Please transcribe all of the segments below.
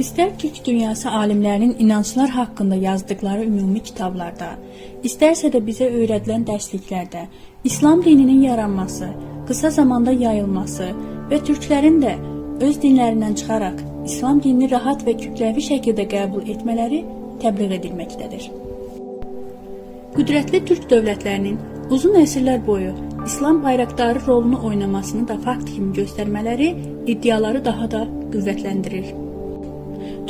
İstər Türk dünyası alimlərinin inanclar haqqında yazdıkları ümumi kitablarda, istərsə də bizə öyrədilən dərsliklərdə İslam dininin yaranması, qısa zamanda yayılması və türklərin də öz dinlərindən çıxaraq İslam dinini rahat və kütləvi şəkildə qəbul etmələri təbliğ edilməkdədir. Qüdrətli türk dövlətlərinin uzun əsrlər boyu İslam bayraqdarı rolunu oynamasını da fakt kimi göstərmələri iddiaları daha da qüvvətləndirir.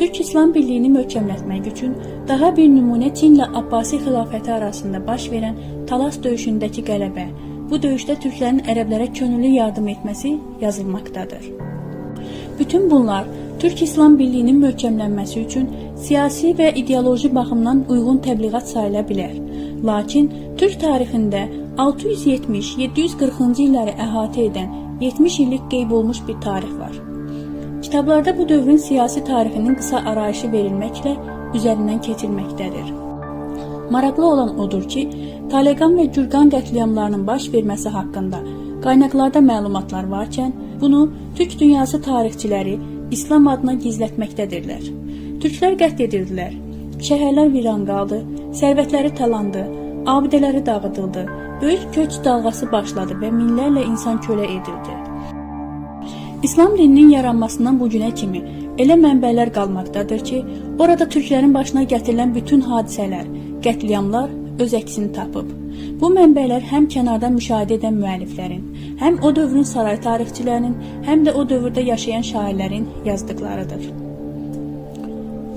Türk İslam Birliyini möhkəmlətmək üçün daha bir nümunə Çinlə Abbasi xilafəti arasında baş verən Talas döyüşündəki qələbə, bu döyüşdə türklərin ərəblərə könüllü yardım etməsi yazılmaqdadır. Bütün bunlar Türk İslam Birliyinin möhkəmlənməsi üçün siyasi və ideoloji baxımdan uyğun təbliğat sayıla bilər. Lakin Türk tarixində 670-740-cı illəri əhatə edən 70 illik qeyb olmuş bir tarix var. Kitablarda bu dövrün siyasi tarixinin qısa arayışı verilməklə üzərindən keçilməkdədir. Maraqlı olan odur ki, Taleqan və Gürqan qətliamlarının baş verməsi haqqında qaynaqlarda məlumatlar varkən, bunu Türk dünyası tarixçiləri İslam adına gizlətməkdədirlər. Türklər qətl edildilər, şəhərlər viran qaldı, sərvətləri talandı, abidələri dağıdıldı, böyük köç dalğası başladı və minlərlə insan kölə edildi. İslam dininin yaranmasından bu günə kimi elə mənbələr qalmaqdadır ki, orada türklərin başına gətirilən bütün hadisələr, qətliamlar öz əksini tapıb. Bu mənbələr həm kənardan müşahidə edən müəlliflərin, həm o dövrün saray tarixçilərinin, həm də o dövrdə yaşayan şairlərin yazdıqlarıdır.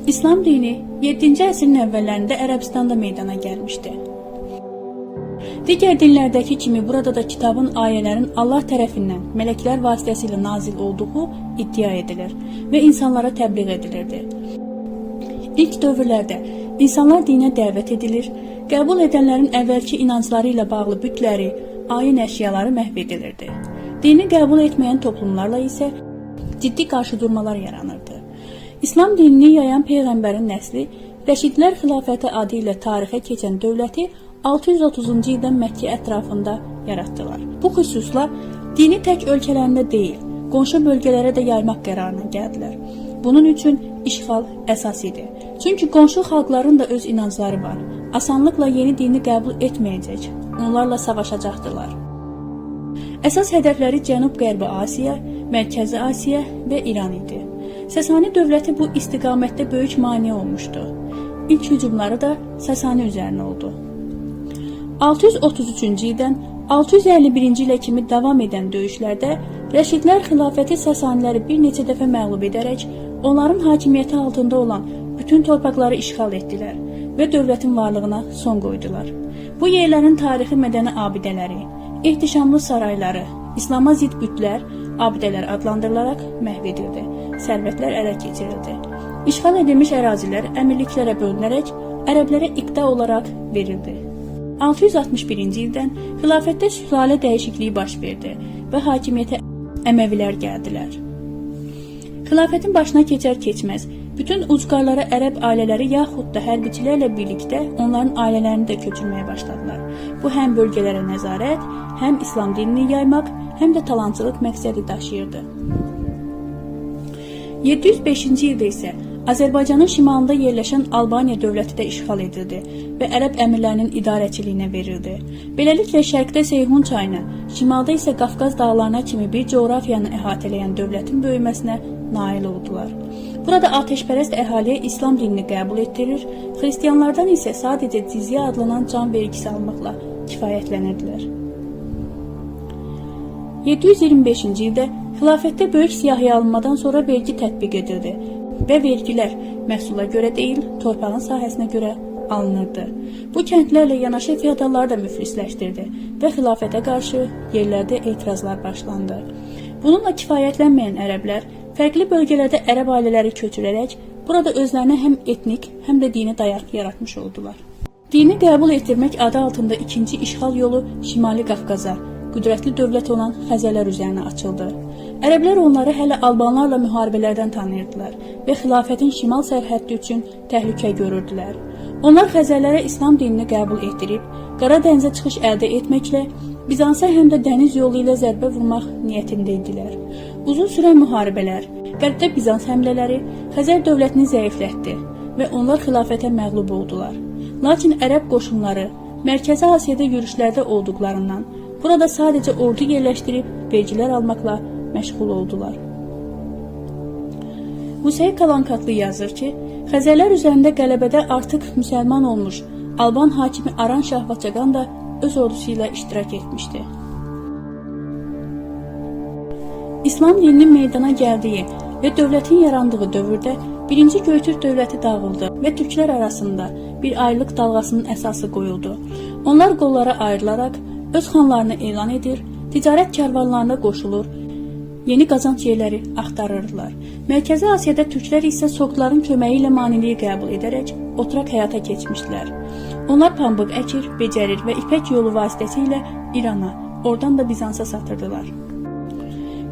İslam dini 7-ci əsrin əvvəllərində Ərəbistanda meydana gəlmişdi. Digər dinlərdəki kimi burada da kitabın ayələrin Allah tərəfindən mələklər vasitəsilə nazil olduğu iddia edilir və insanlara təbliğ edilirdi. İlk dövrlərdə insanlar dinə dəvət edilir, qəbul edənlərin əvvəlki inancları ilə bağlı bütləri, ayin əşyaları məhv edilirdi. Dini qəbul etməyən toplumlarla isə ciddi qarşıdurmalar yaranırdı. İslam dinini yayan peyğəmbərin nəsli Rəşidlər xilafəti adı ilə tarixə keçən dövləti 630-cu ildən Məkkə ətrafında yaratdılar. Bu xüsusla dini tək ölkələrində deyil, qonşu bölgələrə də yaymaq qərarına gəldilər. Bunun üçün işğal əsas idi. Çünki qonşu xalqların da öz inancları var. Asanlıqla yeni dini qəbul etməyəcək, onlarla savaşacaqdılar. Əsas hədəfləri Cənub-Qərbi Asiya, Mərkəzi Asiya və İran idi. Sasani dövləti bu istiqamətdə böyük maneə olmuşdu. İlk hücumları da Sasani üzərinə oldu. 633-cü ildən 651-ci ilə kimi davam edən döyüşlərdə Rəşidlər xilafəti Sasaniləri bir neçə dəfə məğlub edərək onların hakimiyyəti altında olan bütün torpaqları işğal etdilər və dövlətin varlığına son qoydular. Bu yerlərin tarixi mədəni abidələri, ehtişamlı sarayları, İslama zid bütlər, abidələr adlandırılaraq məhv edildi. Sərvətlər ələ keçirildi. İşğal edilmiş ərazilər əmirliklərə bölünərək ərəblərə iqta olaraq verildi. 661-ci ildən xilafətdə sülalə dəyişikliyi baş verdi və hakimiyyətə Əməvilər gəldilər. Xilafətin başına keçər keçməz bütün ucqarlara ərəb ailələri yaxud da hərbiçilərlə birlikdə onların ailələrini də köçürməyə başladılar. Bu həm bölgələrə nəzarət, həm İslam dinini yaymaq, həm də talançılıq məqsədi daşıyırdı. 705-ci ildə isə Azərbaycanın şimalında yerləşən Albaniya dövləti də işğal edildi və ərəb əmirlərinin idarəçiliyinə verildi. Beləliklə şərqdə Seyhun çayına, şimalda isə Qafqaz dağlarına kimi bir coğrafiyanı əhatələyən dövlətin böyüməsinə nail oldular. Burada ateşpərəst əhaliyə İslam dinini qəbul etdirir, xristianlardan isə sadəcə cizyə adlanan can vergisi almaqla kifayətlənirdilər. 725-ci ildə xilafətdə böyük siyahıya alınmadan sonra vergi tətbiq edildi və vergilər məhsula görə deyil, torpağın sahəsinə görə alınırdı. Bu kəndlərlə yanaşı feodalları da müflisləşdirdi və xilafətə qarşı yerlərdə etirazlar başlandı. Bununla kifayətlənməyən ərəblər fərqli bölgələrdə ərəb ailələri köçürərək burada özlərinə həm etnik, həm də dini dayaq yaratmış oldular. Dini qəbul etdirmək adı altında ikinci işğal yolu Şimali Qafqaza, qüdrətli dövlət olan Xəzərlər üzərinə açıldı. Ərəblər onları hələ albanlarla müharibələrdən tanıyırdılar və xilafətin şimal sərhəddi üçün təhlükə görürdülər. Onlar Xəzərlərə İslam dinini qəbul etdirib, Qara dənizə çıxış əldə etməklə Bizansa həm də dəniz yolu ilə zərbə vurmaq niyyətində idilər. Uzun sürən müharibələr, Qərbdə Bizans həmlələri Xəzər dövlətini zəiflətdi və onlar xilafətə məğlub oldular. Lakin ərəb qoşunları Mərkəzi Asiyada yürüşlərdə olduqlarından burada sadəcə ordu yerləşdirib vergilər almaqla məşğul oldular. Hüseyn Kalankatlı yazır ki, Xəzərlər üzərində qələbədə artıq müsəlman olmuş Alban hakimi Aran Şah Vaçaqan da öz ordusu ilə iştirak etmişdi. İslam dininin meydana gəldiyi və dövlətin yarandığı dövrdə birinci Göytürk dövləti dağıldı və türklər arasında bir ayrılıq dalğasının əsası qoyuldu. Onlar qollara ayrılaraq öz xanlarını elan edir, ticarət karvanlarına qoşulur, yeni qazanc yerləri axtarırdılar. Mərkəzi Asiyada türklər isə soqların köməyi ilə maniliyi qəbul edərək oturaq həyata keçmişdilər. Onlar pambıq əkir, becərir və ipək yolu vasitəsilə İrana, oradan da Bizansa satırdılar.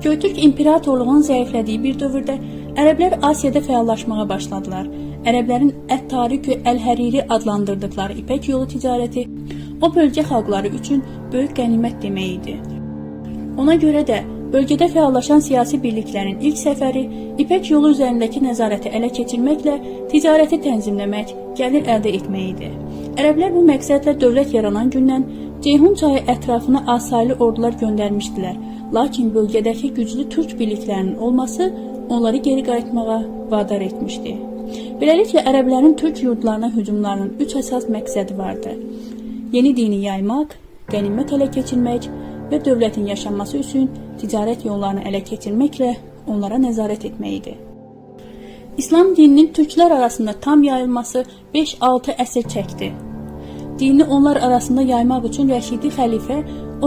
Göytürk imperatorluğunun zəiflədiyi bir dövrdə ərəblər Asiyada fəallaşmağa başladılar. Ərəblərin Ət-Tarikü Əl-Həriri adlandırdıkları ipək yolu ticarəti o bölgə xalqları üçün böyük qənimət demək idi. Ona görə də bölgədə fəallaşan siyasi birliklərin ilk səfəri İpək yolu üzərindəki nəzarəti ələ keçirməklə ticarəti tənzimləmək, gəlir əldə etmək idi. Ərəblər bu məqsədlə dövlət yaranan gündən Ceyhun çayı ətrafına asaylı ordular göndərmişdilər. Lakin bölgədəki güclü türk birliklərinin olması onları geri qayıtmağa vadar etmişdi. Beləliklə ərəblərin türk yurdlarına hücumlarının üç əsas məqsədi vardı. Yeni dini yaymaq, qənimət ələ keçirmək və dövlətin yaşanması üçün ticarət yollarını ələ keçirməklə onlara nəzarət etmək idi. İslam dininin türklər arasında tam yayılması 5-6 əsr çəkdi. Dini onlar arasında yaymaq üçün Rəşidi xəlifə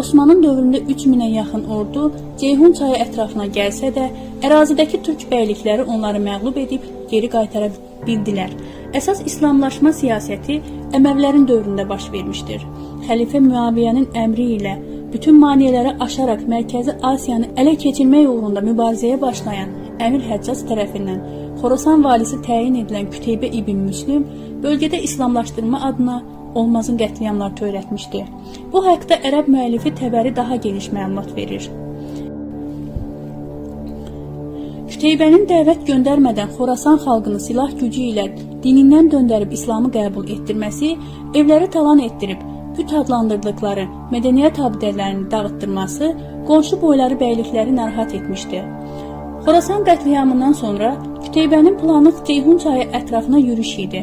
Osmanın dövründə 3000-ə yaxın ordu Ceyhun çayı ətrafına gəlsə də, ərazidəki türk bəylikləri onları məğlub edib geri qaytara bildilər. Əsas İslamlaşma siyasəti Əməvlərin dövründə baş vermişdir. Xəlifə Müaviyyənin əmri ilə bütün maneələri aşaraq Mərkəzi Asiyanı ələ keçirmək uğrunda mübarizəyə başlayan Əmir Həccac tərəfindən Xorasan valisi təyin edilən Küteybə ibn Müslim bölgədə İslamlaşdırma adına olmazın qətliamlar törətmişdi. Bu haqda ərəb müəllifi Təbəri daha geniş məlumat verir. Küteybənin dəvət göndərmədən Xorasan xalqını silah gücü ilə dinindən döndərib İslamı qəbul etdirməsi, evləri talan etdirib büt adlandırdıkları mədəniyyət abidələrini dağıtdırması qonşu boyları bəylikləri narahat etmişdi. Xorasan qətliamından sonra Küteybənin planı Ceyhun çayı ətrafına yürüş idi.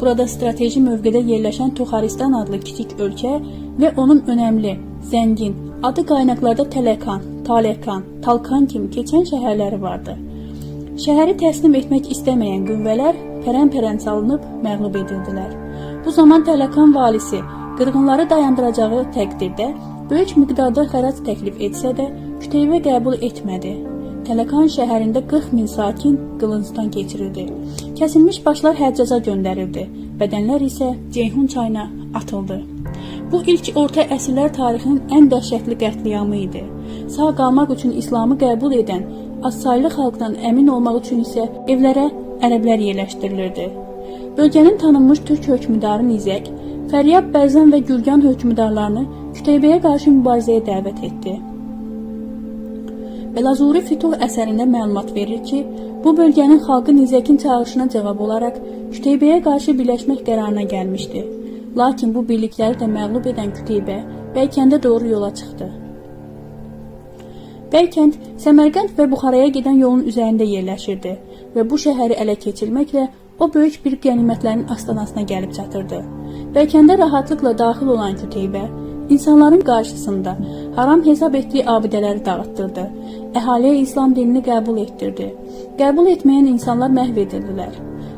Burada strateji mövqedə yerləşən Toxaristan adlı kiçik ölkə və onun önəmli, zəngin, adı qaynaqlarda Tələkan, Talekan, Talkan kimi keçən şəhərləri vardı. Şəhəri təslim etmək istəməyən qüvvələr pərən-pərən salınıb məğlub edildilər. Bu zaman Tələkan valisi qırğınları dayandıracağı təqdirdə böyük miqdarda xərac təklif etsə də Küteyvə qəbul etmədi. Tələkan şəhərində 40 min sakin qılıncdan keçirildi. Kəsilmiş başlar həccaca göndərildi. Bədənlər isə Ceyhun çayına atıldı. Bu ilk orta əsrlər tarixinin ən dəhşətli qətliamı idi. Sağ qalmaq üçün İslamı qəbul edən azsaylı xalqdan əmin olmaq üçün isə evlərə ərəblər yerləşdirilirdi. Bölgənin tanınmış türk hökmdarı Nizək, Fəryab Bərzən və Gürgan hökmdarlarını Küteybəyə qarşı mübarizəyə dəvət etdi. Belazuri Fütuh əsərində məlumat verir ki, bu bölgənin xalqı Nizəkin çağırışına cavab olaraq Küteybəyə qarşı birləşmək qərarına gəlmişdi. Lakin bu birlikləri də məğlub edən Küteybə Bəykəndə doğru yola çıxdı. Bəykənd Səmərqənd və Buxaraya gedən yolun üzərində yerləşirdi və bu şəhəri ələ keçirməklə o böyük bir qənimətlərin astanasına gəlib çatırdı. Bəykəndə rahatlıqla daxil olan Küteybə İnsanların qarşısında haram hesab etdiyi abidələri dağıtdırdı. Əhaliyə İslam dinini qəbul etdirdi. Qəbul etməyən insanlar məhv edildilər.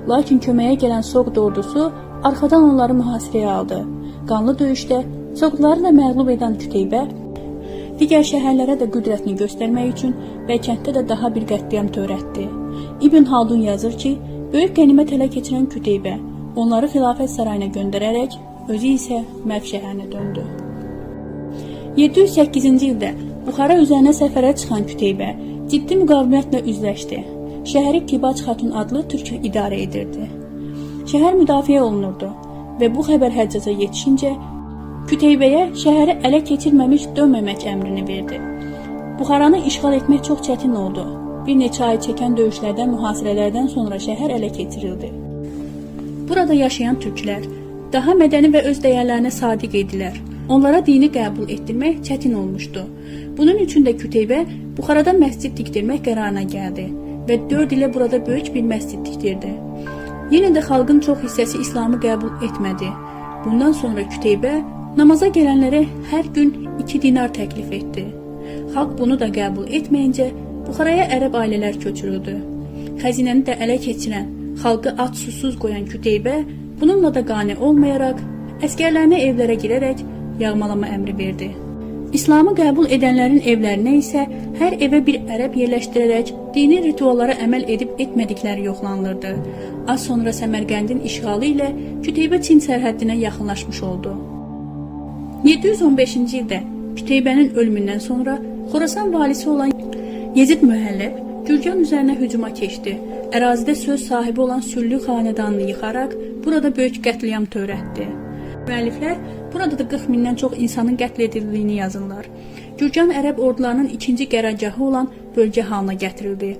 Lakin köməyə gələn Soqd ordusu arxadan onları mühasirəyə aldı. Qanlı döyüşdə Soqdları da məğlub edən Küteybə digər şəhərlərə də qüdrətini göstərmək üçün Bəkənddə də daha bir qətliam törətdi. İbn Haldun yazır ki, böyük qənimət ələ keçirən Küteybə onları xilafət sarayına göndərərək özü isə Məv şəhərinə döndü. 708-ci ildə Buxara üzərinə səfərə çıxan Küteybə ciddi müqavimətlə üzləşdi. Şəhəri Kibac Xatun adlı türk idarə edirdi. Şəhər müdafiə olunurdu və bu xəbər Həccaca yetişincə Küteybəyə şəhəri ələ keçirməmiş dönməmək əmrini verdi. Buxaranı işğal etmək çox çətin oldu. bir neçə ay çəkən döyüşlərdən, mühasirələrdən sonra şəhər ələ keçirildi. Burada yaşayan türklər daha mədəni və öz dəyərlərinə sadiq idilər. Onlara dini qəbul etdirmək çətin olmuşdu. Bunun üçün də Küteybə Buxarada məscid tikdirmək qərarına gəldi və 4 ilə burada böyük bir məscid tikdirdi. Yenə də xalqın çox hissəsi İslamı qəbul etmədi. Bundan sonra Küteybə namaza gələnlərə hər gün 2 dinar təklif etdi. Xalq bunu da qəbul etməyincə Buxaraya ərəb ailələr köçürüldü. Xəzinəni də ələ keçirən, xalqı ac susuz qoyan Küteybə bununla da qane olmayaraq əskərlərinə evlərə girərək yağmalama əmri verdi. İslamı qəbul edənlərin evlərinə isə hər evə bir ərəb yerləşdirərək dini rituallara əməl edib etmədikləri yoxlanılırdı. Az sonra Səmərqəndin işğalı ilə Küteybə Çin sərhəddinə yaxınlaşmış oldu. 715-ci ildə Küteybənin ölümündən sonra Xorasan valisi olan Yezid Mühəlləb Gürcan üzərinə hücuma keçdi. Ərazidə söz sahibi olan Süllü xanədanını yıxaraq burada böyük qətliam törətdi. Müəlliflər burada da 40 mindən çox insanın qətl edildiyini yazırlar. Gürcan ərəb ordularının ikinci qərargahı olan bölgə halına gətirildi.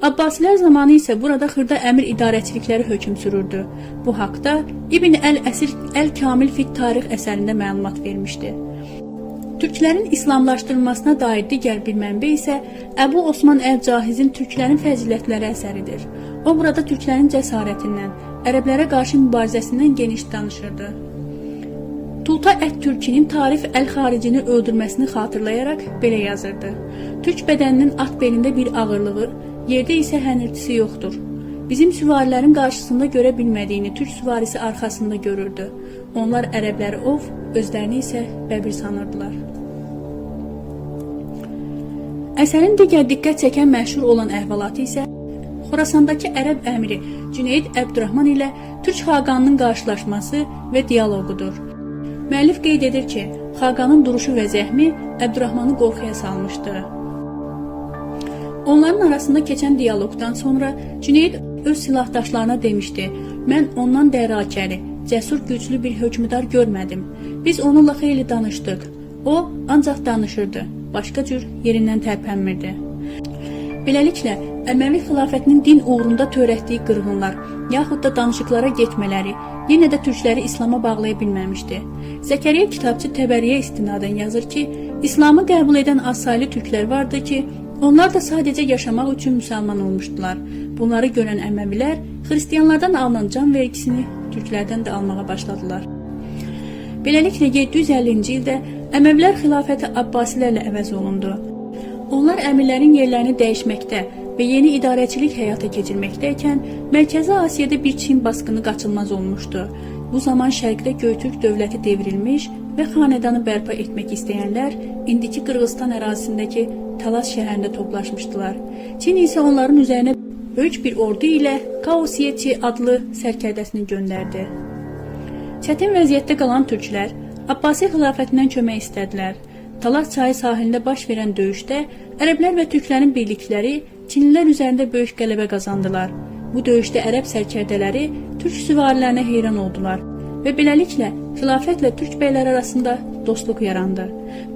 Abbasilər zamanı isə burada xırda əmir idarəçilikləri hökm sürürdü. Bu haqda İbn Əl-Əsir Əl-Kamil fit tarix əsərində məlumat vermişdi. Türklərin İslamlaşdırılmasına dair digər bir mənbə isə Əbu Osman Əl-Cahizin Türklərin fəzilətləri əsəridir. O burada türklərin cəsarətindən, ərəblərə qarşı mübarizəsindən geniş danışırdı. Tulta Ət-Türkinin Tarif Əl-Xaricini öldürməsini xatırlayaraq belə yazırdı. Türk bədəninin at belində bir ağırlığı, yerdə isə hənirtisi yoxdur. Bizim süvarilərin qarşısında görə bilmədiyini türk süvarisi arxasında görürdü. Onlar ərəbləri ov, özlərini isə bəbir sanırdılar. Əsərin digər diqqət çəkən məşhur olan əhvalatı isə Xorasandakı ərəb əmiri Cüneyd Əbdurrahman ilə türk xaqanının qarşılaşması və dialoqudur. Müəllif qeyd edir ki, xaqanın duruşu və zəhmi Əbdurrahmanı qorxuya salmışdı. Onların arasında keçən dialoqdan sonra Cüneyd öz silahdaşlarına demişdi: "Mən ondan dərakəli, cəsur, güclü bir hökmdar görmədim. Biz onunla xeyli danışdıq. O ancaq danışırdı, başqa cür yerindən tərpənmirdi." Beləliklə, Əməvi xilafətinin din uğrunda törətdiyi qırğınlar, yaxud da danışıqlara getmələri yenə də türkləri İslam'a bağlaya bilməmişdi. Zəkəriyyə kitabçı Təbəriyə istinadən yazır ki, İslamı qəbul edən azsaylı türklər vardı ki, onlar da sadəcə yaşamaq üçün müsəlman olmuşdular. Bunları görən Əməvilər xristianlardan alınan can vergisini türklərdən də almağa başladılar. Beləliklə 750-ci ildə Əməvilər xilafəti Abbasilərlə əvəz olundu. Onlar əmirlərin yerlərini dəyişməkdə və yeni idarəçilik həyata keçirməkdəykən Mərkəzi Asiyada bir Çin basqını qaçılmaz olmuşdu. Bu zaman şərqdə Göytürk dövləti devrilmiş və xanədanı bərpa etmək istəyənlər indiki Qırğızstan ərazisindəki Talas şəhərində toplaşmışdılar. Çin isə onların üzərinə böyük bir ordu ilə Kaosiyeci adlı sərkərdəsini göndərdi. Çətin vəziyyətdə qalan türklər Abbasi xilafətindən kömək istədilər. Talas çayı sahilində baş verən döyüşdə ərəblər və türklərin birlikləri Çinlilər üzərində böyük qələbə qazandılar. Bu döyüşdə ərəb sərkərdələri türk süvarilərinə heyran oldular və beləliklə xilafətlə türk bəyləri arasında dostluq yarandı.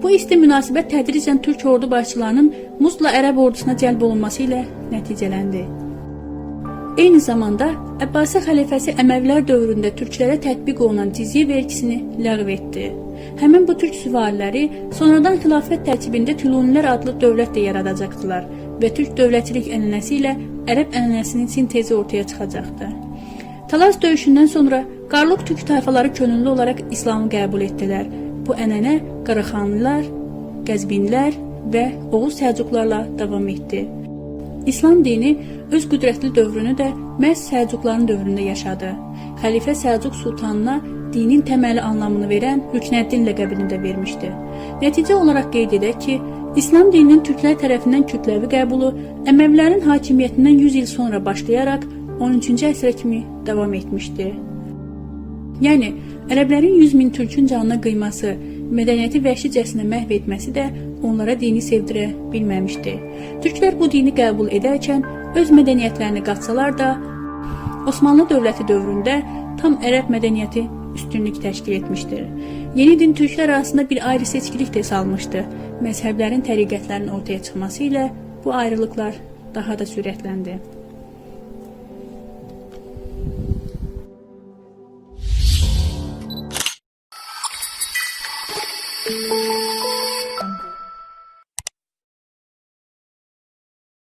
Bu isti münasibət tədricən türk ordu başçılarının Muzla ərəb ordusuna cəlb olunması ilə nəticələndi. Eyni zamanda Əbbasi xəlifəsi Əməvilər dövründə türklərə tətbiq olunan cizyə vergisini ləğv etdi. Həmin bu türk süvariləri sonradan xilafət tərkibində Tülunilər adlı dövlət də yaradacaqdılar və türk dövlətçilik ənənəsi ilə ərəb ənənəsinin sintezi ortaya çıxacaqdı. Talas döyüşündən sonra Qarluq türk tayfaları könüllü olaraq İslamı qəbul etdilər. Bu ənənə Qaraxanlılar, Qəzbinlər və Oğuz Səlcuqlarla davam etdi. İslam dini öz qüdrətli dövrünü də məhz Səlcuqların dövründə yaşadı. Xəlifə Səlcuq sultanına dinin təməli anlamını verən Rüknəddin ləqəbini də vermişdi. Nəticə olaraq qeyd edək ki, İslam dininin türklər tərəfindən kütləvi qəbulu Əməvilərin hakimiyyətindən 100 il sonra başlayaraq 13-cü əsrə kimi davam etmişdi. Yəni, ərəblərin 100 min türkün canına qıyması, mədəniyyəti vəhşicəsinə məhv etməsi də onlara dini sevdirə bilməmişdi. Türklər bu dini qəbul edərkən öz mədəniyyətlərini qatsalar da, Osmanlı dövləti dövründə tam ərəb mədəniyyəti üstünlük təşkil etmişdir. Yeni din türklər arasında bir ayrı seçkilik də salmışdı. Məzhəblərin təriqətlərin ortaya çıxması ilə bu ayrılıqlar daha da sürətləndi.